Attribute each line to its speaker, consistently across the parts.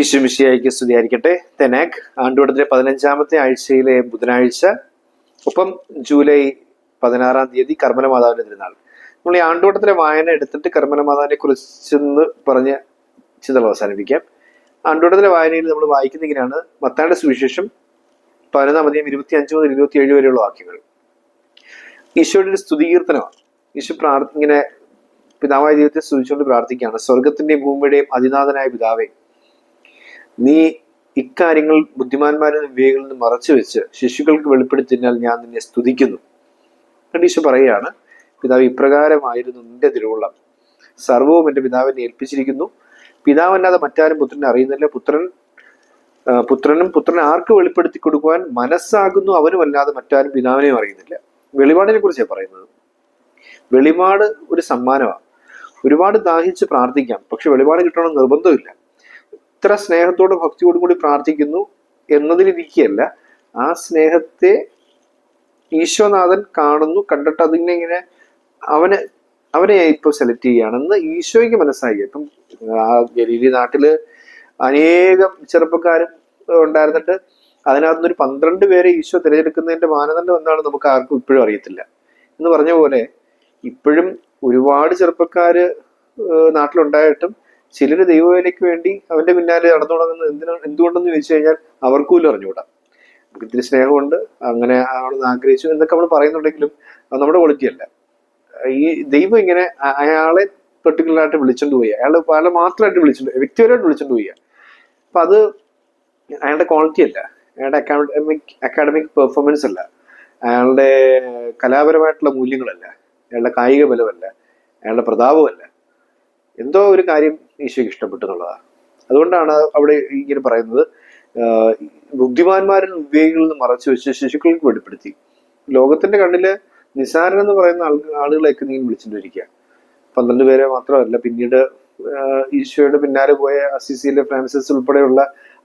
Speaker 1: ഈശ്വമിഷിയായിക്ക് സ്തുതിയായിരിക്കട്ടെ. തെനാക് ആണ്ടുവടത്തിലെ പതിനഞ്ചാമത്തെ ആഴ്ചയിലെ ബുധനാഴ്ച ഒപ്പം ജൂലൈ പതിനാറാം തീയതി കർമ്മന മാതാവിന്റെ തിരുനാൾ. നമ്മൾ ഈ ആണ്ടുവട്ടത്തിലെ വായന എടുത്തിട്ട് കർമ്മന മാതാവിനെ കുറിച്ചെന്ന് പറഞ്ഞ ചിന്തകൾ അവസാനിപ്പിക്കാം. ആണ്ടുവട്ടത്തിലെ വായനയിൽ നമ്മൾ വായിക്കുന്ന ഇങ്ങനെയാണ്. മത്തായുടെ സുവിശേഷം പതിനൊന്നാം അധികം ഇരുപത്തി അഞ്ച് മുതൽ ഇരുപത്തി ഏഴ് വരെയുള്ള വാക്യങ്ങൾ. ഈശോയുടെ ഒരു സ്തുതികീർത്തനമാണ്. ഈശോ പ്രാർത്ഥ ഇങ്ങനെ പിതാവായ ദൈവത്തെ സ്തുതിച്ചുകൊണ്ട് പ്രാർത്ഥിക്കുകയാണ്. സ്വർഗത്തിന്റെയും ഭൂമിയുടെയും അതിനാഥനായ പിതാവേ നീ ഇക്കാര്യങ്ങൾ ബുദ്ധിമാന്മാരിൽ വിവേകളിൽ നിന്ന് മറച്ചു വെച്ച് ശിശുക്കൾക്ക് വെളിപ്പെടുത്തിയാൽ ഞാൻ നിന്നെ സ്തുതിക്കുന്നു. ഈശോ പറയുകയാണ് പിതാവ് ഇപ്രകാരമായിരുന്നു നിന്റെ തിരുവുള്ളം. സർവവും എന്റെ പിതാവിനെ ഏൽപ്പിച്ചിരിക്കുന്നു. പിതാവല്ലാതെ മറ്റാരും പുത്രനെ അറിയുന്നില്ല. പുത്രൻ പുത്രനും പുത്രനെ ആർക്ക് വെളിപ്പെടുത്തി കൊടുക്കുവാൻ മനസ്സാകുന്നു അവനും അല്ലാതെ മറ്റാരും പിതാവിനെയും അറിയുന്നില്ല. വെളിപാടിനെ കുറിച്ചാണ് പറയുന്നത്. വെളിപാട് ഒരു സമ്മാനമാണ്. ഒരുപാട് ദാഹിച്ച് പ്രാർത്ഥിക്കാം പക്ഷെ വെളിപാട് കിട്ടണമെന്ന് നിർബന്ധമില്ല ഇത്ര സ്നേഹത്തോടും ഭക്തിയോടും കൂടി പ്രാർത്ഥിക്കുന്നു എന്നതിലിരിക്കുകയല്ല ആ സ്നേഹത്തെ ഈശോനാഥൻ കാണുന്നു കണ്ടിട്ട് അതിനെ ഇങ്ങനെ അവന് അവനെ ഇപ്പൊ സെലക്ട് ചെയ്യുകയാണെന്ന് ഈശോയ്ക്ക് മനസ്സായി. ഇപ്പം ആ ഗലീലി നാട്ടിൽ അനേകം ചെറുപ്പക്കാരും ഉണ്ടായിരുന്നിട്ട് അതിനകത്തുനിന്ന് ഒരു പന്ത്രണ്ട് പേരെ ഈശോ തിരഞ്ഞെടുക്കുന്നതിന്റെ മാനദണ്ഡം എന്താണെന്ന് നമുക്ക് ആർക്കും ഇപ്പോഴും അറിയത്തില്ല. എന്ന് പറഞ്ഞ പോലെ ഇപ്പോഴും ഒരുപാട് ചെറുപ്പക്കാര് നാട്ടിലുണ്ടായിട്ടും ചിലര് ദൈവവേലയ്ക്ക് വേണ്ടി അവന്റെ പിന്നാലെ നടന്നു തുടങ്ങുന്നത് എന്തിനാണ് എന്തുകൊണ്ടെന്ന് ചോദിച്ചു കഴിഞ്ഞാൽ അവർക്കും പോലും അറിഞ്ഞുകൂടാ. നമുക്ക് ഇത്തിരി സ്നേഹമുണ്ട് അങ്ങനെ ആണെന്ന് ആഗ്രഹിച്ചു എന്നൊക്കെ നമ്മൾ പറയുന്നുണ്ടെങ്കിലും അത് നമ്മുടെ ക്വാളിറ്റി അല്ല. ഈ ദൈവം ഇങ്ങനെ അയാളെ പെർട്ടിക്കുലർ ആയിട്ട് വിളിച്ചോണ്ട് പോയി. അയാളെ അയാളെ മാത്രമായിട്ട് വിളിച്ചിട്ട് വ്യക്തിപരമായിട്ട് വിളിച്ചോണ്ട് പോയി. അപ്പൊ അത് അയാളുടെ ക്വാളിറ്റി അല്ല. അയാളുടെ അക്കാഡമിക് അക്കാഡമിക് പെർഫോമൻസ് അല്ല. അയാളുടെ കലാപരമായിട്ടുള്ള മൂല്യങ്ങളല്ല. അയാളുടെ കായിക ബലമല്ല. അയാളുടെ പ്രതാപമല്ല. എന്തോ ഒരു കാര്യം ഈശോയ്ക്ക് ഇഷ്ടപ്പെട്ടു എന്നുള്ളതാണ്. അതുകൊണ്ടാണ് അവിടെ ഇങ്ങനെ പറയുന്നത് ബുദ്ധിമാന്മാരിൽ വിവേകികളിൽ നിന്ന് മറച്ചു വെച്ച് ശിശുക്കൾക്ക് വെളിപ്പെടുത്തി. ലോകത്തിന്റെ കണ്ണിൽ നിസാരൻ എന്ന് പറയുന്ന ആളുകളെയൊക്കെ നീ വിളിച്ചിട്ടിരിക്കുക. പന്ത്രണ്ട് പേരെ മാത്രമല്ല പിന്നീട് ഈശോയുടെ പിന്നാലെ പോയ അസിസിയിലെ ഫ്രാൻസിസ് ഉൾപ്പെടെയുള്ള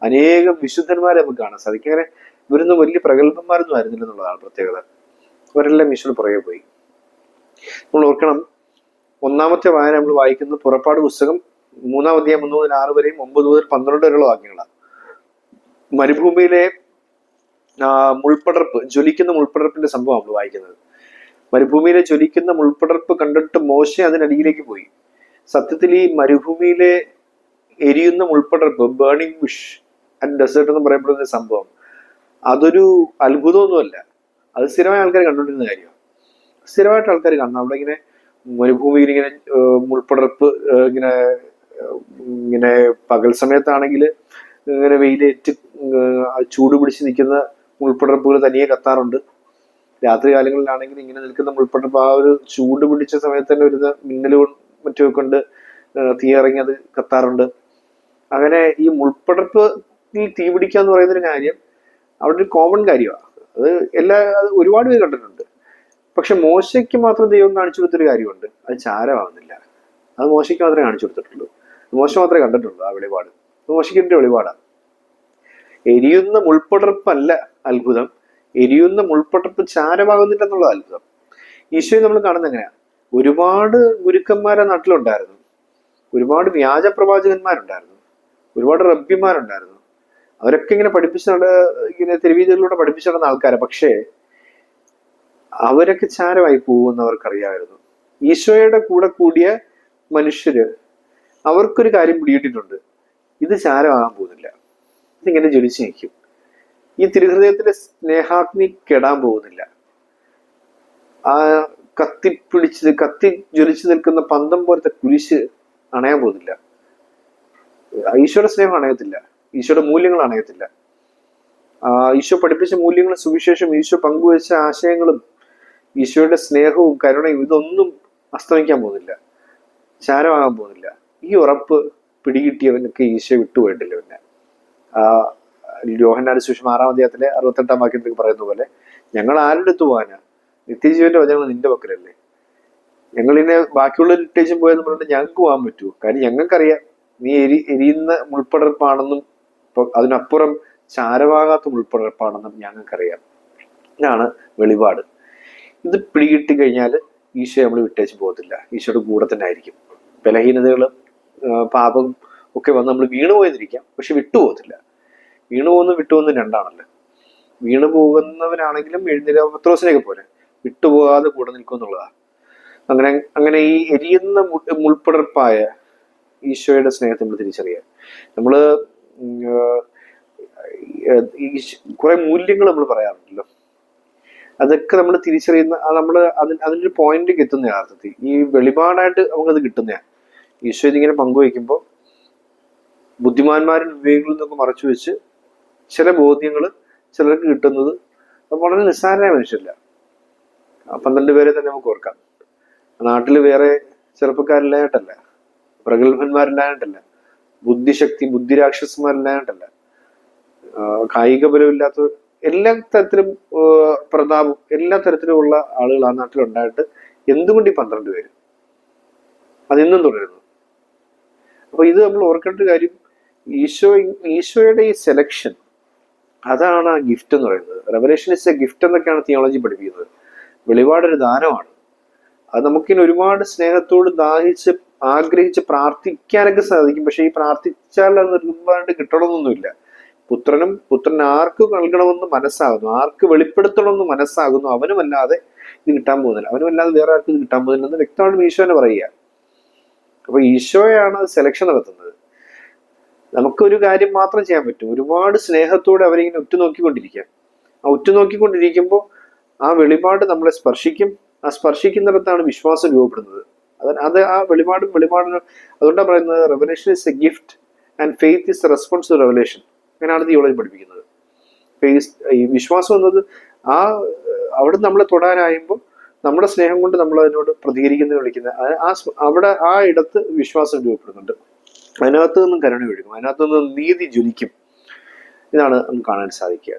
Speaker 1: അനേകം വിശുദ്ധന്മാരെ നമുക്ക് കാണാൻ സാധിക്കും. അങ്ങനെ ഇവരൊന്നും വലിയ പ്രഗത്ഭന്മാരൊന്നും ആയിരുന്നില്ല എന്നുള്ളതാണ് പ്രത്യേകത. അവരെല്ലാം ഈശോയുടെ പുറകെ പോയി. നമ്മൾ ഓർക്കണം ഒന്നാമത്തെ വായന നമ്മൾ വായിക്കുന്നത് പുറപ്പാട് പുസ്തകം മൂന്നാം അധ്യായം ഒന്ന് മുതൽ ആറ് വരെയും ഒമ്പത് മുതൽ പന്ത്രണ്ട് വരെയുള്ള വാക്യങ്ങളാണ് മരുഭൂമിയിലെ മുൾപ്പടർപ്പ് ജ്വലിക്കുന്ന മുൾപ്പടർപ്പിന്റെ സംഭവം നമ്മൾ വായിക്കുന്നത്. മരുഭൂമിയിലെ ജ്വലിക്കുന്ന മുൾപ്പടർപ്പ് കണ്ടിട്ട് മോശ അതിനടിയിലേക്ക് പോയി. സത്യത്തിൽ ഈ മരുഭൂമിയിലെ എരിയുന്ന മുൾപ്പടർപ്പ് ബേണിംഗ് വിഷ് ആൻഡ് ഡെസേർട്ട് എന്ന് പറയപ്പെടുന്ന സംഭവം അതൊരു അത്ഭുതമൊന്നുമല്ല. അത് സ്ഥിരമായ ആൾക്കാർ കണ്ടുകൊണ്ടിരുന്ന കാര്യമാണ്. സ്ഥിരമായിട്ട് ആൾക്കാർ കാണണം അവിടെ ഇങ്ങനെ മരുഭൂമിയിൽ ഇങ്ങനെ മുൾപ്പടർപ്പ് ഇങ്ങനെ ഇങ്ങനെ പകൽ സമയത്താണെങ്കിൽ ഇങ്ങനെ വെയിലേറ്റ് ചൂട് പിടിച്ച് നിൽക്കുന്ന മുൾപ്പടർപ്പുകൾ തനിയെ കത്താറുണ്ട്. രാത്രി കാലങ്ങളിലാണെങ്കിൽ ഇങ്ങനെ നിൽക്കുന്ന മുൾപ്പടർപ്പ് ആ ഒരു ചൂട് പിടിച്ച സമയത്ത് തന്നെ വരുന്ന മിന്നലും മറ്റുമൊക്കെ കൊണ്ട് തീയിറങ്ങി അത് കത്താറുണ്ട്. അങ്ങനെ ഈ മുൾപ്പടർപ്പ് തീ പിടിക്കുക എന്ന് പറയുന്നൊരു കാര്യം അവിടെ ഒരു കോമൺ കാര്യമാണ്. അത് എല്ലാ അത് ഒരുപാട് പേര് കണ്ടിട്ടുണ്ട്. പക്ഷെ മോശയ്ക്ക് മാത്രം ദൈവം കാണിച്ചു കൊടുത്തൊരു കാര്യമുണ്ട്. അത് ചാരമാവുന്നില്ല. അത് മോശയ്ക്ക് മാത്രമേ കാണിച്ചു കൊടുത്തിട്ടുള്ളൂ. മോശം മാത്രമേ കണ്ടിട്ടുള്ളൂ ആ വെളിപാട്. അത് മോശയ്ക്കിന്റെ വെളിപാടാണ് എരിയുന്ന മുൾപ്പടർപ്പല്ല അത്ഭുതം. എരിയുന്ന മുൾപ്പടർപ്പ് ചാരമാകുന്നില്ല എന്നുള്ള അത്ഭുതം. ഈശോയെ നമ്മൾ കാണുന്ന എങ്ങനെയാണ് ഒരുപാട് ഗുരുക്കന്മാരെ നാട്ടിലുണ്ടായിരുന്നു. ഒരുപാട് വ്യാജ പ്രവാചകന്മാരുണ്ടായിരുന്നു. ഒരുപാട് റബ്ബിമാരുണ്ടായിരുന്നു. അവരൊക്കെ ഇങ്ങനെ പഠിപ്പിച്ച് നട ഇങ്ങനെ തെരുവീതികളിലൂടെ പഠിപ്പിച്ചു നടന്ന ആൾക്കാരെ. പക്ഷേ അവരൊക്കെ ചാരമായി പോകുമെന്ന് അവർക്കറിയാമായിരുന്നു ഈശോയുടെ കൂടെ കൂടിയ മനുഷ്യര് അവർക്കൊരു കാര്യം പിടിയിട്ടിട്ടുണ്ട് ഇത് ചാരമാകാൻ പോകുന്നില്ല. ഇതിങ്ങനെ ജ്വലിച്ച് നിൽക്കും. ഈ തിരുഹൃദയത്തിലെ സ്നേഹാഗ്നി കെടാൻ പോകുന്നില്ല. ആ കത്തിപ്പിടിച്ച് കത്തി ജ്വലിച്ചു നിൽക്കുന്ന പന്തം പോലത്തെ കുരിശ് അണയാൻ പോകുന്നില്ല. ഈശോയുടെ സ്നേഹം അണയത്തില്ല. ഈശോയുടെ മൂല്യങ്ങൾ അണയത്തില്ല. ഈശോ പഠിപ്പിച്ച മൂല്യങ്ങളും സുവിശേഷം ഈശോ പങ്കുവച്ച ആശയങ്ങളും ഈശോയുടെ സ്നേഹവും കരുണയും ഇതൊന്നും അസ്തമിക്കാൻ പോകുന്നില്ല. ചാരമാകാൻ പോകുന്നില്ല. ഈ ഉറപ്പ് പിടികിട്ടിയവനൊക്കെ ഈശോ വിട്ടുപോയിട്ടില്ല പിന്നെ. ആ യോഹന്നാട് ശേഷം ആറാം അധ്യായത്തിലെ അറുപത്തെട്ടാം വാക്യത്തിലേക്ക് പറയുന്ന പോലെ ഞങ്ങൾ ആരുടെ അടുത്ത് പോകാനാ നിത്യജീവന്റെ വചനങ്ങൾ നിന്റെ പക്കലല്ലേ? ഞങ്ങൾ ഇന്നെ ബാക്കിയുള്ള ലിറ്റേജും പോയെന്ന് പറഞ്ഞിട്ട് ഞങ്ങൾക്ക് പോകാൻ പറ്റുമോ? കാര്യം ഞങ്ങൾക്കറിയാം നീ എരി എരിയുന്ന മുൾപ്പടർപ്പാണെന്നും അതിനപ്പുറം ചാരമാകാത്ത മുൾപ്പടർപ്പാണെന്നും ഞങ്ങൾക്കറിയാം. ഇതാണ് വെളിപാട്. ഇത് പിടികിട്ടി കഴിഞ്ഞാൽ ഈശോ നമ്മൾ വിട്ടേച്ച് പോകത്തില്ല. ഈശോയുടെ കൂടെ തന്നെ ആയിരിക്കും. ബലഹീനതകളും പാപം ഒക്കെ വന്ന് നമ്മൾ വീണു പോയെന്നിരിക്കാം. പക്ഷെ വിട്ടുപോകത്തില്ല വീണു പോകുന്നു വിട്ടുപോകുന്നു രണ്ടാണല്ലോ. വീണു പോകുന്നവനാണെങ്കിലും എഴുന്നേര പത്രോസിനെയൊക്കെ പോലെ. വിട്ടുപോകാതെ കൂടെ നിൽക്കും എന്നുള്ളതാണ് അങ്ങനെ അങ്ങനെ ഈ എരിയുന്ന മുൾപ്പടർപ്പായ ഈശോയുടെ സ്നേഹത്തെ നമ്മൾ തിരിച്ചറിയാം. നമ്മൾ കുറെ മൂല്യങ്ങൾ നമ്മൾ പറയാറുണ്ടല്ലോ. അതൊക്കെ നമ്മൾ തിരിച്ചറിയുന്ന നമ്മൾ അതിന് അതിനൊരു പോയിന്റിലേക്ക് എത്തുന്ന യഥാർത്ഥത്തിൽ ഈ വെളിപാടായിട്ട് നമുക്കത് കിട്ടുന്ന ഈശോ ഇതിങ്ങനെ പങ്കുവയ്ക്കുമ്പോൾ ബുദ്ധിമാന്മാരും വിവേകങ്ങളിൽ നിന്നൊക്കെ മറച്ചു വെച്ച് ചില ബോധ്യങ്ങൾ ചിലർക്ക് കിട്ടുന്നത് വളരെ നിസ്സാരമായ മനുഷ്യരില്ല. പന്ത്രണ്ട് പേരെ തന്നെ നമുക്ക് ഓർക്കാം. നാട്ടിൽ വേറെ ചെറുപ്പക്കാരില്ലായിട്ടല്ല പ്രഗത്ഭന്മാരില്ലായിട്ടല്ല ബുദ്ധിശക്തി ബുദ്ധിരാക്ഷസന്മാരില്ലായിട്ടല്ല കായിക ബലമില്ലാത്ത എല്ലാ തരത്തിലും പ്രതാപും എല്ലാ തരത്തിലുമുള്ള ആളുകൾ ആ നാട്ടിലുണ്ടായിട്ട് എന്തുകൊണ്ട് ഈ പന്ത്രണ്ട് പേര്? അതിന്നും തുടരുന്നു. അപ്പൊ ഇത് നമ്മൾ ഓർക്കേണ്ട കാര്യം ഈശോ ഈശോയുടെ ഈ സെലക്ഷൻ അതാണ് ആ ഗിഫ്റ്റ് എന്ന് പറയുന്നത്. റെവലേഷൻ ഇസ് എ ഗിഫ്റ്റ് എന്നൊക്കെയാണ് തിയോളജി പഠിപ്പിക്കുന്നത്. വെളിപാടൊരു ദാനമാണ്. അത് നമുക്കിനി ഒരുപാട് സ്നേഹത്തോട് ദാഹിച്ച് ആഗ്രഹിച്ച് പ്രാർത്ഥിക്കാനൊക്കെ സാധിക്കും. പക്ഷെ ഈ പ്രാർത്ഥിച്ചാൽ അത് നിർബന്ധമായിട്ട് കിട്ടണമെന്നൊന്നുമില്ല. പുത്രനും പുത്രൻ ആർക്ക് നൽകണമെന്ന് മനസ്സാകുന്നു? ആർക്ക് വെളിപ്പെടുത്തണമെന്ന് മനസ്സാകുന്നു? അവനുമല്ലാതെ ഇത് കിട്ടാൻ പോകുന്നില്ല. അവനുമല്ലാതെ വേറെ ആർക്കും കിട്ടാൻ പോകുന്നില്ലെന്ന് വ്യക്തമായിട്ട് ഈശോനെ പറയുക. അപ്പൊ ഈശോയാണ് സെലക്ഷൻ നടത്തുന്നത്. നമുക്കൊരു കാര്യം മാത്രം ചെയ്യാൻ പറ്റും. ഒരുപാട് സ്നേഹത്തോടെ അവരിങ്ങനെ ഉറ്റുനോക്കിക്കൊണ്ടിരിക്കുക. ആ ഉറ്റുനോക്കിക്കൊണ്ടിരിക്കുമ്പോൾ ആ വെളിപാട് നമ്മളെ സ്പർശിക്കും. ആ സ്പർശിക്കുന്നിടത്താണ് വിശ്വാസം രൂപപ്പെടുന്നത്. അത് അത് ആ വെളിപാടും വെളിപാടും അതുകൊണ്ടാണ് പറയുന്നത് revelation is a gift and faith is response to revelation അങ്ങനെയാണ് തിയോളജി പഠിപ്പിക്കുന്നത്. ഈ വിശ്വാസം എന്നത് ആ അവിടെ നമ്മളെ തൊടാനായുമ്പോൾ നമ്മുടെ സ്നേഹം കൊണ്ട് നമ്മൾ അതിനോട് പ്രതികരിക്കുന്നത് വിളിക്കുന്ന ആ- അവിടെ ആ ഇടത്ത് വിശ്വാസം രൂപപ്പെടുന്നുണ്ട്. അതിനകത്ത് നിന്നും കരുണ ഒഴുകും അതിനകത്ത് നിന്നും നീതി ജ്വലിക്കും. ഇതാണ് നമുക്ക് കാണാൻ സാധിക്കുക.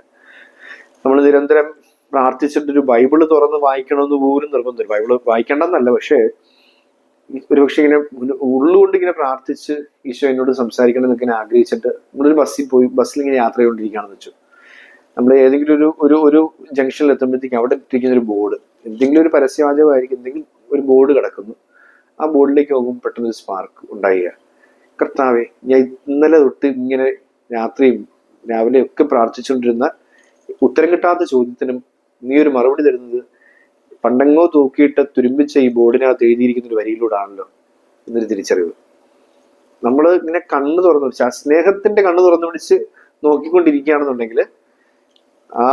Speaker 1: നമ്മൾ നിരന്തരം പ്രാർത്ഥിച്ചിട്ടൊരു ബൈബിൾ തുറന്ന് വായിക്കണമെന്ന് പോലും നിർബന്ധമില്ല. ബൈബിൾ വായിക്കേണ്ടെന്നല്ല പക്ഷേ ഒരുപക്ഷെ ഇങ്ങനെ ഉള്ളുകൊണ്ട് ഇങ്ങനെ പ്രാർത്ഥിച്ച് ഈശോ എന്നോട് സംസാരിക്കണം എന്നൊക്കെ ഇങ്ങനെ ആഗ്രഹിച്ചിട്ട് നമ്മളൊരു ബസ്സിൽ പോയി ബസ്സിൽ ഇങ്ങനെ യാത്ര ചെയ്തുകൊണ്ടിരിക്കുകയാണെന്ന് വെച്ചു. നമ്മൾ ഏതെങ്കിലും ഒരു ഒരു ഒരു ജംഗ്ഷനിൽ എത്തുമ്പോഴത്തേക്കും അവിടെ ഇട്ടിരിക്കുന്ന ഒരു ബോർഡ് എന്തെങ്കിലും ഒരു പരസ്യവാചകമായിരിക്കും എന്തെങ്കിലും ഒരു ബോർഡ് കിടക്കുന്നു. ആ ബോർഡിലേക്ക് പോകുമ്പോൾ പെട്ടെന്ന് ഒരു സ്പാർക്ക് ഉണ്ടാവുക കർത്താവെ ഞാൻ ഇന്നലെ തൊട്ട് ഇങ്ങനെ രാത്രിയും രാവിലെയും ഒക്കെ പ്രാർത്ഥിച്ചുകൊണ്ടിരുന്ന ഉത്തരം കിട്ടാത്ത ചോദ്യത്തിനും നീ ഒരു മറുപടി തരുന്നത് പണ്ടെങ്ങോ തൂക്കിയിട്ട് തുരുമ്പിച്ച ഈ ബോർഡിനകത്ത് എഴുതിയിരിക്കുന്ന ഒരു വരിയിലൂടാണല്ലോ എന്നൊരു തിരിച്ചറിവ്. നമ്മൾ ഇങ്ങനെ കണ്ണ് തുറന്നു പിടിച്ച് ആ സ്നേഹത്തിന്റെ കണ്ണ് തുറന്നു പിടിച്ച് നോക്കിക്കൊണ്ടിരിക്കുകയാണെന്നുണ്ടെങ്കിൽ ആ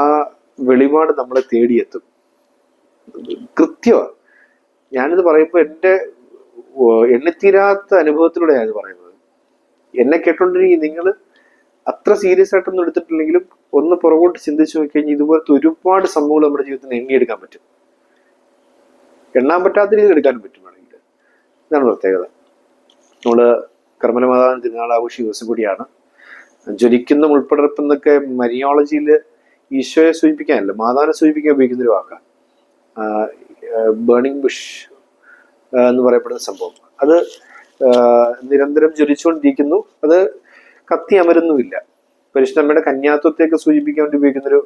Speaker 1: വെളിപാട് നമ്മളെ തേടിയെത്തും. കൃത്യമാണ് ഞാനിത് പറയുമ്പോൾ എന്റെ എണ്ണിത്തീരാത്ത അനുഭവത്തിലൂടെ ഞാനിത് പറയുന്നത്. എന്നെ കേട്ടോണ്ടിരിക്കും നിങ്ങൾ അത്ര സീരിയസ് ആയിട്ടൊന്നും എടുത്തിട്ടില്ലെങ്കിലും ഒന്ന് പുറകോട്ട് ചിന്തിച്ചു നോക്കിക്കഴിഞ്ഞാൽ ഇതുപോലത്തെ ഒരുപാട് സംഭവങ്ങൾ നമ്മുടെ ജീവിതത്തിൽ എണ്ണിയെടുക്കാൻ പറ്റും. എണ്ണാൻ പറ്റാത്ത രീതിയിൽ എടുക്കാനും പറ്റും വേണമെങ്കിൽ ഇതാണ് പ്രത്യേകത. നമ്മൾ കർമ്മലമാതാവിന് തിരുനാൾ ആഘോഷ ദിവസം കൂടിയാണ്. ജ്വലിക്കുന്ന ഉൾപ്പെടർപ്പ് എന്നൊക്കെ മരിയോളജിയിൽ ഈശോയെ സൂചിപ്പിക്കാനല്ല മാതാവിനെ സൂചിപ്പിക്കാൻ ഉപയോഗിക്കുന്ന ഒരു വാക്കാണ് ബേണിംഗ് ബുഷ് എന്ന് പറയപ്പെടുന്ന സംഭവം. അത് നിരന്തരം ജ്വലിച്ചുകൊണ്ടിരിക്കുന്നു. അത് കത്തി അമരുന്നുമില്ല. പരിശുദ്ധമ്മയുടെ കന്യാത്വത്തെയൊക്കെ സൂചിപ്പിക്കാൻ വേണ്ടി ഉപയോഗിക്കുന്ന ഒരു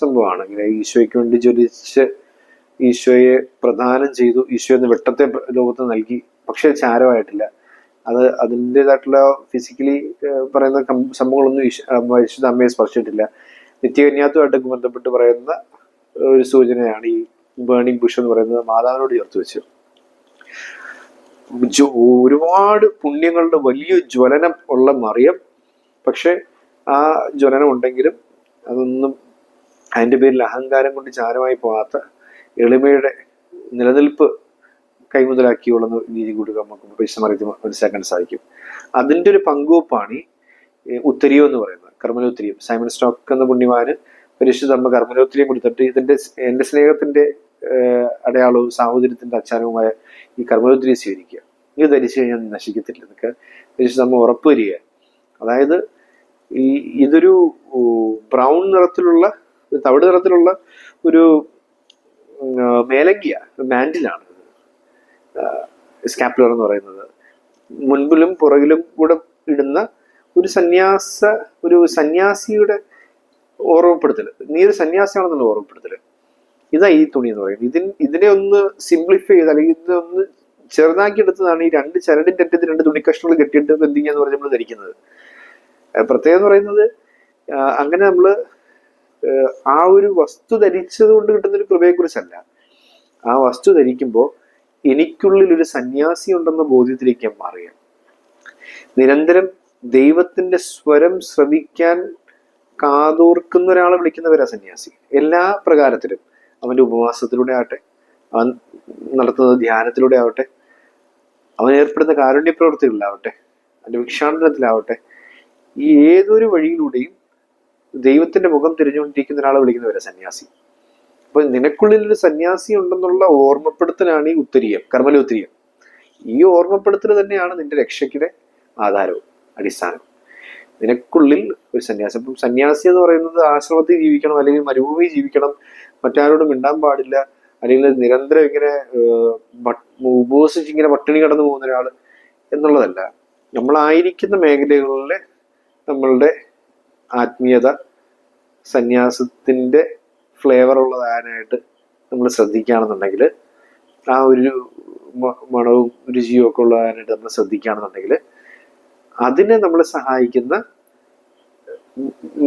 Speaker 1: സംഭവമാണ്. ഇങ്ങനെ ഈശോയ്ക്ക് വേണ്ടി ജ്വലിച്ച് ഈശോയെ പ്രദാനം ചെയ്തു. ഈശോ എന്ന വെട്ടത്തെ ലോകത്ത് നൽകി. പക്ഷെ ചാരമായിട്ടില്ല. അത് അതിന്റെതായിട്ടുള്ള ഫിസിക്കലി പറയുന്ന സംഭവങ്ങളൊന്നും ആ, അമ്മയെ സ്പർശിച്ചിട്ടില്ല. നിത്യകന്യാത്തുമായിട്ട് ബന്ധപ്പെട്ട് പറയുന്ന ഒരു സൂചനയാണ് ഈ ബേണിംഗ് ബുഷ് എന്ന് പറയുന്നത് മാതാവിനോട് ചേർത്ത് വെച്ച്. ജോ- ഒരുപാട് പുണ്യങ്ങളുടെ വലിയ ജ്വലനം ഉള്ള മറിയം. പക്ഷെ ആ ജ്വലനം ഉണ്ടെങ്കിലും അതൊന്നും അതിന്റെ പേരിൽ അഹങ്കാരം കൊണ്ട് ചാരമായി പോകാത്ത എളിമയുടെ നിലനിൽപ്പ് കൈമുതലാക്കിയുള്ള രീതി കൂടി നമുക്ക് പരിശ്രമത്തിൽ മനസ്സിലാക്കാൻ സാധിക്കും. അതിന്റെ ഒരു പങ്കുവപ്പാണ് ഈ ഉത്തരിയോ എന്ന് പറയുന്നത്. കർമ്മലോത്തരീയം. സൈമൺ സ്റ്റോക്ക് എന്ന പുണ്യവാന് പരിശുദ്ധ നമ്മൾ കർമ്മലോത്തരീയം കൊടുത്തിട്ട് ഇതിന്റെ എന്റെ സ്നേഹത്തിന്റെ അടയാളവും സാഹോദര്യത്തിന്റെ അച്ചാരവുമായ ഈ കർമ്മലോത്തരീയം സ്വീകരിക്കുക. ഇത് ധരിച്ചു കഴിഞ്ഞാൽ നീ നശിക്കത്തില്ല. എന്നൊക്കെ പരിശുദ്ധ നമ്മൾ ഉറപ്പ് വരിക അതായത് ഈ ഇതൊരു ബ്രൗൺ നിറത്തിലുള്ള തവിട് നിറത്തിലുള്ള ഒരു മേലങ്കിയ മാൻഡിലാണ്. സ്കാപ്ലർ എന്ന് പറയുന്നത്. മുൻപിലും പുറകിലും കൂടെ ഇടുന്ന ഒരു സന്യാസ ഒരു സന്യാസിയുടെ ഓർമ്മപ്പെടുത്തൽ നീ ഒരു സന്യാസിയാണെന്നുള്ള ഓർമ്മപ്പെടുത്തൽ ഇതാ ഈ തുണി എന്ന് പറയുന്നത്. ഇതിൻ ഇതിനെ ഒന്ന് സിംപ്ലിഫൈ ചെയ്ത് അല്ലെങ്കിൽ ഇതൊന്ന് ചെറുതാക്കി എടുത്തതാണ് ഈ രണ്ട് ചരടിന്റെ അറ്റത്ത് രണ്ട് തുണി തുണിക്കഷ്ണങ്ങൾ കെട്ടിയിട്ട് ബന്ധിക്കുക പറഞ്ഞ് നമ്മൾ ധരിക്കുന്നത്. പ്രത്യേകം എന്ന് പറയുന്നത് അങ്ങനെ നമ്മൾ ഏഹ് ആ ഒരു വസ്തു ധരിച്ചത് കൊണ്ട് കിട്ടുന്ന ഒരു കൃപയെ കുറിച്ചല്ല ആ വസ്തു ധരിക്കുമ്പോൾ എനിക്കുള്ളിൽ ഒരു സന്യാസി ഉണ്ടെന്ന ബോധ്യത്തിലേക്ക് ഞാൻ മാറുകയാണ്. നിരന്തരം ദൈവത്തിന്റെ സ്വരം ശ്രവിക്കാൻ കാതോർക്കുന്ന ഒരാളെ വിളിക്കുന്നവരാ സന്യാസി. എല്ലാ പ്രകാരത്തിലും അവന്റെ ഉപവാസത്തിലൂടെ ആവട്ടെ അവൻ നടത്തുന്നത് ധ്യാനത്തിലൂടെ ആവട്ടെ അവൻ ഏർപ്പെടുന്ന കാരുണ്യ പ്രവൃത്തികളിലാവട്ടെ അവന്റെ ഭിക്ഷാടനത്തിലാവട്ടെ ഈ ഏതൊരു വഴിയിലൂടെയും ദൈവത്തിന്റെ മുഖം തിരിഞ്ഞുകൊണ്ടിരിക്കുന്ന ഒരാളെ വിളിക്കുന്നവരെ സന്യാസി. അപ്പൊ നിനക്കുള്ളിൽ ഒരു സന്യാസി ഉണ്ടെന്നുള്ള ഓർമ്മപ്പെടുത്തലാണ് ഈ ഉത്തരീയം കർമ്മല ഉത്തരീയം. ഈ ഓർമ്മപ്പെടുത്തൽ തന്നെയാണ് നിന്റെ രക്ഷയ്ക്കിടെ ആധാരവും അടിസ്ഥാനം നിനക്കുള്ളിൽ ഒരു സന്യാസി അപ്പം സന്യാസി എന്ന് പറയുന്നത് ആശ്രമത്തിൽ ജീവിക്കണം അല്ലെങ്കിൽ മരുഭൂമി ജീവിക്കണം മറ്റാരോടും മിണ്ടാൻ പാടില്ല അല്ലെങ്കിൽ നിരന്തരം ഇങ്ങനെ ഉപവസിച്ച് ഇങ്ങനെ പട്ടിണി കടന്നു പോകുന്ന ഒരാൾ എന്നുള്ളതല്ല. നമ്മളായിരിക്കുന്ന മേഖലകളിലെ നമ്മളുടെ ആത്മീയത സന്യാസത്തിന്റെ ഫ്ലേവർ ഉള്ളതാകാനായിട്ട് നമ്മൾ ശ്രദ്ധിക്കുകയാണെന്നുണ്ടെങ്കിൽ ആ ഒരു മണവും രുചിയും ഒക്കെ ഉള്ളതായിട്ട് നമ്മൾ ശ്രദ്ധിക്കുകയാണെന്നുണ്ടെങ്കിൽ അതിനെ നമ്മളെ സഹായിക്കുന്ന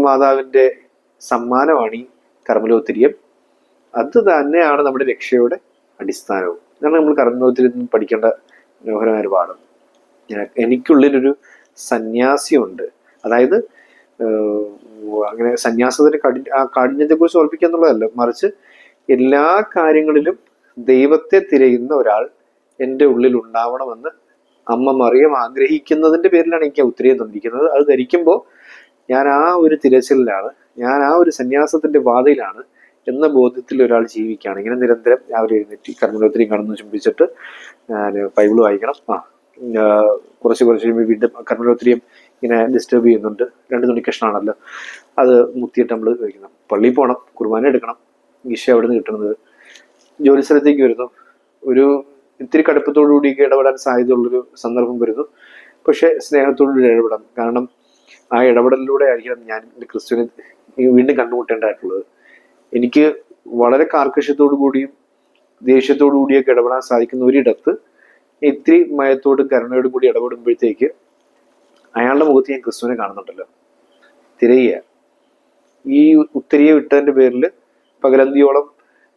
Speaker 1: മാതാവിന്റെ സമ്മാനമാണ് ഈ കർമ്മലോത്തിരിയം. അത് തന്നെയാണ് നമ്മുടെ രക്ഷയുടെ അടിസ്ഥാനവും. ഇതാണ് നമ്മൾ കർമ്മലോത്തിരി പഠിക്കേണ്ട മനോഹരമായ ഒരു പാഠം. എനിക്കുള്ളിലൊരു സന്യാസിയുണ്ട്. അതായത് അങ്ങനെ സന്യാസത്തിന്റെ കഠി ആ കാഠിന്യത്തെ കുറിച്ച് ഓർപ്പിക്കുക എന്നുള്ളതല്ല മറിച്ച് എല്ലാ കാര്യങ്ങളിലും ദൈവത്തെ തിരയുന്ന ഒരാൾ എന്റെ ഉള്ളിൽ ഉണ്ടാവണമെന്ന് അമ്മ മറിയം ആഗ്രഹിക്കുന്നതിന്റെ പേരിലാണ് എനിക്ക് ഉത്തരയം തന്നിരിക്കുന്നത്. അത് ധരിക്കുമ്പോൾ ഞാൻ ആ ഒരു തിരച്ചിലാണ് ഞാൻ ആ ഒരു സന്യാസത്തിന്റെ വാതയിലാണ് എന്ന ബോധ്യത്തിൽ ഒരാൾ ജീവിക്കുകയാണ്. ഇങ്ങനെ നിരന്തരം രാവിലെ എഴുന്നേറ്റ് കർമ്മലോത്തിരി കടന്നു ചുംബിച്ചിട്ട് ഞാൻ ബൈബിൾ വായിക്കണം. ആ കുറച്ച് കുറച്ച് വീണ്ടും കർമ്മലോത്തിരിയും ഇങ്ങനെ ഡിസ്റ്റർബ് ചെയ്യുന്നുണ്ട്. രണ്ട് തുണിക്കഷ്ണമാണല്ലോ അത് മുത്തിയിട്ട് നമ്മൾ കഴിക്കണം പള്ളിയിൽ പോകണം കുർബാന എടുക്കണം. ഈശ അവിടെ നിന്ന് കിട്ടുന്നത്. ജോലി സ്ഥലത്തേക്ക് വരുന്നു. ഒരു ഇത്തിരി കടുപ്പത്തോടു കൂടിയൊക്കെ ഇടപെടാൻ സാധ്യതയുള്ളൊരു സന്ദർഭം വരുന്നു. പക്ഷെ സ്നേഹത്തോടുകൂടി ഇടപെടാം. കാരണം ആ ഇടപെടലിലൂടെ ആയിരിക്കണം ഞാൻ എന്റെ ക്രിസ്തുവിനെ വീണ്ടും കണ്ടുമുട്ടേണ്ടതായിട്ടുള്ളത്. എനിക്ക് വളരെ കാർക്കശ്യത്തോടു കൂടിയും ദേഷ്യത്തോടു കൂടിയൊക്കെ ഇടപെടാൻ സാധിക്കുന്ന ഒരിടത്ത് ഇത്തിരി മയത്തോടും കരുണയോടും കൂടി ഇടപെടുമ്പോഴത്തേക്ക് അയാളുടെ മുഖത്ത് ഞാൻ ക്രിസ്തുവിനെ കാണുന്നുണ്ടല്ലോ. തിരയുക ഈ ഉത്തരിയെ വിട്ടതിന്റെ പേരിൽ പകലന്തിയോളം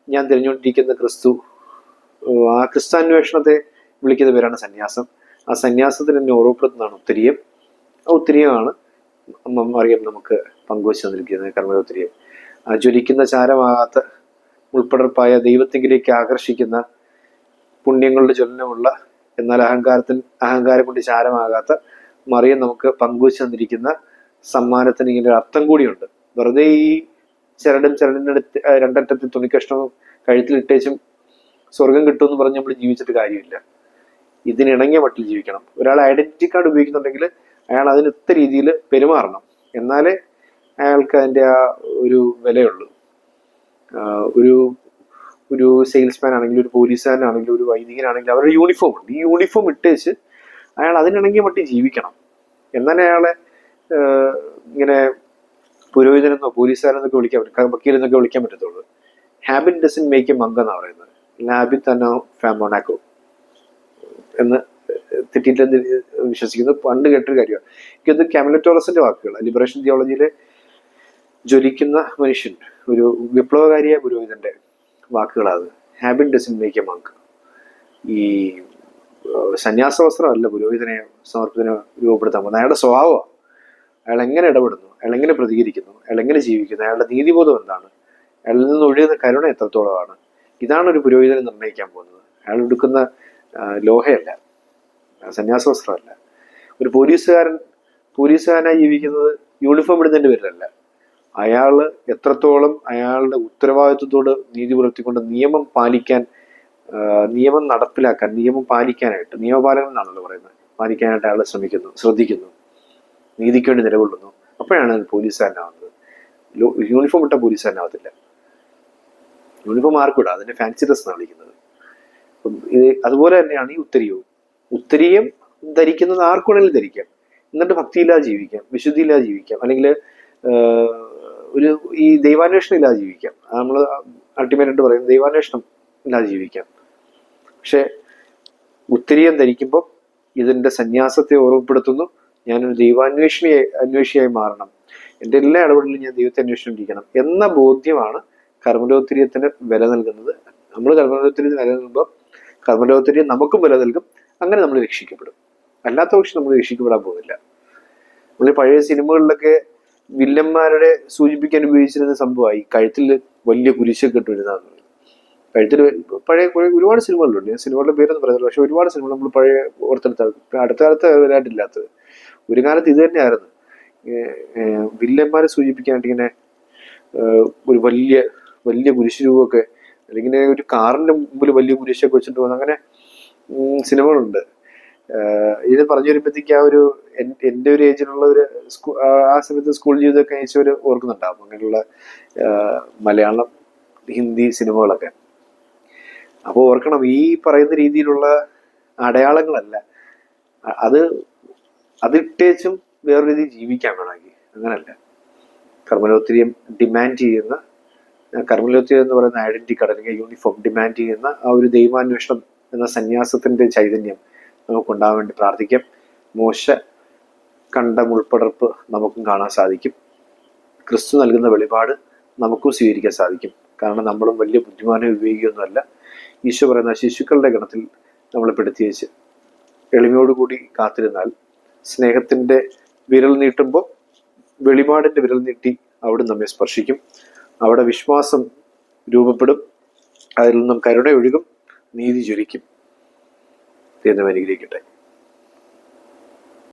Speaker 1: ഞാൻ തിരഞ്ഞുകൊണ്ടിരിക്കുന്ന ക്രിസ്തു ആ ക്രിസ്താന്വേഷണത്തെ വിളിക്കുന്ന പേരാണ് സന്യാസം. ആ സന്യാസത്തിന് എന്നെ ഓർമ്മപ്പെടുത്തുന്നതാണ് ഉത്തരീയം. ആ ഉത്തരീയമാണ് അറിയാം നമുക്ക് പങ്കുവച്ചു തന്നിരിക്കുന്നത് കർമ്മ ഉത്തരീയം ആ ജ്വലിക്കുന്ന ചാരമാകാത്ത ഉൾപ്പെടർപ്പായ ദൈവത്തെങ്കിലേക്ക് ആകർഷിക്കുന്ന പുണ്യങ്ങളുടെ ജ്വലനമുള്ള എന്നാൽ അഹങ്കാരത്തിൽ അഹങ്കാരം കൊണ്ട് ചാരമാകാത്ത മറിയം നമുക്ക് പങ്കുവച്ചു തന്നിരിക്കുന്ന സമ്മാനത്തിന് ഇങ്ങനെ ഒരു അർത്ഥം കൂടിയുണ്ട്. വെറുതെ ഈ ചരടും ചരടിന്റെ അടുത്ത് രണ്ടറ്റത്തിൽ തുണിക്കഷ്ണവും കഴുത്തിലിട്ടേച്ചും സ്വർഗം കിട്ടുമെന്ന് പറഞ്ഞ് നമ്മൾ ജീവിച്ചിട്ട് കാര്യമില്ല. ഇതിനിണങ്ങിയ മട്ടിൽ ജീവിക്കണം. ഒരാൾ ഐഡന്റിറ്റി കാർഡ് ഉപയോഗിക്കുന്നുണ്ടെങ്കിൽ അയാൾ അതിന് ഇത്ത രീതിയിൽ പെരുമാറണം. എന്നാലേ അയാൾക്ക് അതിന്റെ ആ ഒരു വിലയുള്ളൂ. ഒരു ഒരു സെയിൽസ്മാൻ ആണെങ്കിലും ഒരു പോലീസുകാരനാണെങ്കിലും ഒരു വൈദികനാണെങ്കിലും അവരുടെ യൂണിഫോം ഉണ്ട് ഈ യൂണിഫോം ഇട്ടേച്ച് അയാൾ അതിനിണങ്ങി മട്ടി ജീവിക്കണം. എന്നാലേ അയാളെ ഇങ്ങനെ പുരോഹിതനെന്നോ പോലീസുകാരെന്നൊക്കെ വിളിക്കാൻ പറ്റും വക്കീലെന്നൊക്കെ വിളിക്കാൻ പറ്റത്തുള്ളൂ. Habit doesn't make a monk എന്നാണ് പറയുന്നത്. ഹാബിറ്റ് തന്നെ ഫാമോണാക്കോ എന്ന് തെറ്റിയിട്ടെന്ന് വിശ്വസിക്കുന്നു? പണ്ട് കേട്ടൊരു കാര്യമാണ്. എനിക്കത് കാമലറ്റോറസിന്റെ വാക്കുകൾ ലിബറേഷൻ തിയോളജിയിലെ ജ്വലിക്കുന്ന മനുഷ്യൻ ഒരു വിപ്ലവകാരിയായ പുരോഹിതന്റെ വാക്കുകളാണ് habit doesn't make a monk ഈ സന്യാസ വസ്ത്രമല്ല പുരോഹിതനെ സമർപ്പിതനെ രൂപപ്പെടുത്താൻ പോകുന്നത്. അയാളുടെ സ്വഭാവമാണ് അയാൾ എങ്ങനെ ഇടപെടുന്നു അയാൾ എങ്ങനെ പ്രതികരിക്കുന്നു അയാൾ എങ്ങനെ ജീവിക്കുന്നു അയാളുടെ നീതിബോധം എന്താണ് അയാളിൽ നിന്ന് ഒഴുകുന്ന കരുണ എത്രത്തോളമാണ് ഇതാണ് ഒരു പുരോഹിതനെ നിർണയിക്കാൻ പോകുന്നത്. അയാൾ എടുക്കുന്ന ലോഹയല്ല സന്യാസ വസ്ത്രമല്ല ഒരു പോലീസുകാരൻ പോലീസുകാരനായി ജീവിക്കുന്നത് യൂണിഫോം ഇടുന്നതിന്റെ പേരിലല്ല. അയാൾ എത്രത്തോളം അയാളുടെ ഉത്തരവാദിത്വത്തോട് നീതി പുലർത്തിക്കൊണ്ട് നിയമം പാലിക്കാൻ നിയമം നടപ്പിലാക്കാൻ നിയമം പാലിക്കാനായിട്ട് നിയമപാലനം എന്നാണല്ലോ പറയുന്നത്. പാലിക്കാനായിട്ട് അയാൾ ശ്രമിക്കുന്നു ശ്രദ്ധിക്കുന്നു നീതിക്ക് വേണ്ടി നിലകൊള്ളുന്നു. അപ്പോഴാണ് പോലീസുകാരനാവുന്നത് യൂണിഫോം ഇട്ട പോലീസ് പോലീസുകാരനാവത്തില്ല യൂണിഫോം ആർക്കും ഇടാം അതിന്റെ ഫാൻസി ഡ്രസ് എന്നാണ് വിളിക്കുന്നത്. അതുപോലെ തന്നെയാണ് ഈ ഉത്തരീയവും ഉത്തരീയം ധരിക്കുന്നത് ആർക്കുണെങ്കിലും ധരിക്കാം. എന്നിട്ട് ഭക്തിയില്ലാതെ ജീവിക്കാം വിശുദ്ധിയില്ലാതെ ജീവിക്കാം അല്ലെങ്കിൽ ഒരു ഈ ദൈവാന്വേഷണം ഇല്ലാതെ ജീവിക്കാം. നമ്മൾ അൾട്ടിമേറ്റ് ആയിട്ട് പറയും ദൈവാന്വേഷണം ഇല്ലാതെ ജീവിക്കാം. പക്ഷെ ഉത്തരീയം ധരിക്കുമ്പോൾ ഇതിന്റെ സന്യാസത്തെ ഓർമ്മപ്പെടുത്തുന്നു. ഞാനൊരു ദൈവാന്വേഷണിയായി അന്വേഷിയായി മാറണം. എന്റെ എല്ലാ ഇടപെടലും ഞാൻ ദൈവത്തെ അന്വേഷിച്ചിരിക്കണം എന്ന ബോധ്യമാണ് കർമ്മലോത്തിര്യത്തിന് വില നൽകുന്നത്. നമ്മൾ കർമ്മലോത്തിര്യത്തിന് വില നൽകുമ്പോൾ കർമ്മലോത്തിര്യം നമുക്കും വില നൽകും. അങ്ങനെ നമ്മൾ രക്ഷിക്കപ്പെടും. അല്ലാത്ത പക്ഷം നമ്മൾ രക്ഷിക്കപ്പെടാൻ പോകുന്നില്ല. നമ്മൾ പഴയ സിനിമകളിലൊക്കെ വില്ലന്മാരുടെ സൂചിപ്പിക്കാൻ ഉപയോഗിച്ചിരുന്ന സംഭവമായി കഴുത്തിൽ വലിയ കുരിശൊക്കെ ഇട്ടിരുന്നതാണ് കഴുത്തിൽ പഴയ ഒരുപാട് സിനിമകളുണ്ട്. ഞാൻ സിനിമകളുടെ പേരൊന്നും പറയുന്നില്ല. പക്ഷെ ഒരുപാട് സിനിമകൾ നമ്മൾ പഴയ ഓർത്തെടുത്ത. അടുത്ത കാലത്ത് വരാട്ടില്ലാത്തത് ഒരു കാലത്ത് ഇത് തന്നെയായിരുന്നു. വില്ലന്മാരെ സൂചിപ്പിക്കാനായിട്ട് ഇങ്ങനെ ഒരു വലിയ വലിയ കുരിശ് രൂപമൊക്കെ അല്ലെങ്കിൽ ഒരു കാറിന്റെ മുമ്പിൽ വലിയ കുരിശൊക്കെ വെച്ചിട്ട് പോകുന്ന അങ്ങനെ സിനിമകളുണ്ട്. ഇത് പറഞ്ഞു വരുമ്പോഴത്തേക്ക് ആ ഒരു എന്റെ ഒരു ഏജിലുള്ള ഒരു സ്കൂ- ആ സമയത്ത് സ്കൂൾ ജീവിതമൊക്കെ അയച്ചവർ ഓർക്കുന്നുണ്ടാവും. അങ്ങനെയുള്ള മലയാളം ഹിന്ദി സിനിമകളൊക്കെ. അപ്പോൾ ഓർക്കണം ഈ പറയുന്ന രീതിയിലുള്ള അടയാളങ്ങളല്ല. അത് അതിട്ടേച്ചും വേറൊരു രീതിയിൽ ജീവിക്കാൻ വേണമെങ്കിൽ. അങ്ങനല്ല. കർമ്മലോത്രിയം ഡിമാൻഡ് ചെയ്യുന്ന കർമ്മലോത്രിയം എന്ന് പറയുന്ന ഐഡന്റിറ്റി അല്ലെങ്കിൽ യൂണിഫോം ഡിമാൻഡ് ചെയ്യുന്ന ആ ഒരു ദൈവാന്വേഷണം എന്ന സന്യാസത്തിന്റെ ചൈതന്യം നമുക്കുണ്ടാവാൻ വേണ്ടി പ്രാർത്ഥിക്കാം. മോശ കണ്ട മുൾപ്പടർപ്പ് നമുക്കും കാണാൻ സാധിക്കും. ക്രിസ്തു നൽകുന്ന വെളിപാട് നമുക്കും സ്വീകരിക്കാൻ സാധിക്കും. കാരണം നമ്മളും വലിയ ബുദ്ധിമാനം വിവേകിയൊന്നുമല്ല ഈശോ പറയുന്ന ശിശുക്കളുടെ ഗണത്തിൽ നമ്മളെ പെടുത്തി വെച്ച് എളിമയോടുകൂടി കാത്തിരുന്നാൽ സ്നേഹത്തിന്റെ വിരൽ നീട്ടുമ്പോൾ വെളിപാടിന്റെ വിരൽ നീട്ടി അവിടെ നമ്മെ സ്പർശിക്കും. അവിടെ വിശ്വാസം രൂപപ്പെടും. അതിൽ നിന്നും കരുണ ഒഴുകും. നീതി ജ്വലിക്കും. എന്നും അനുഗ്രഹിക്കട്ടെ.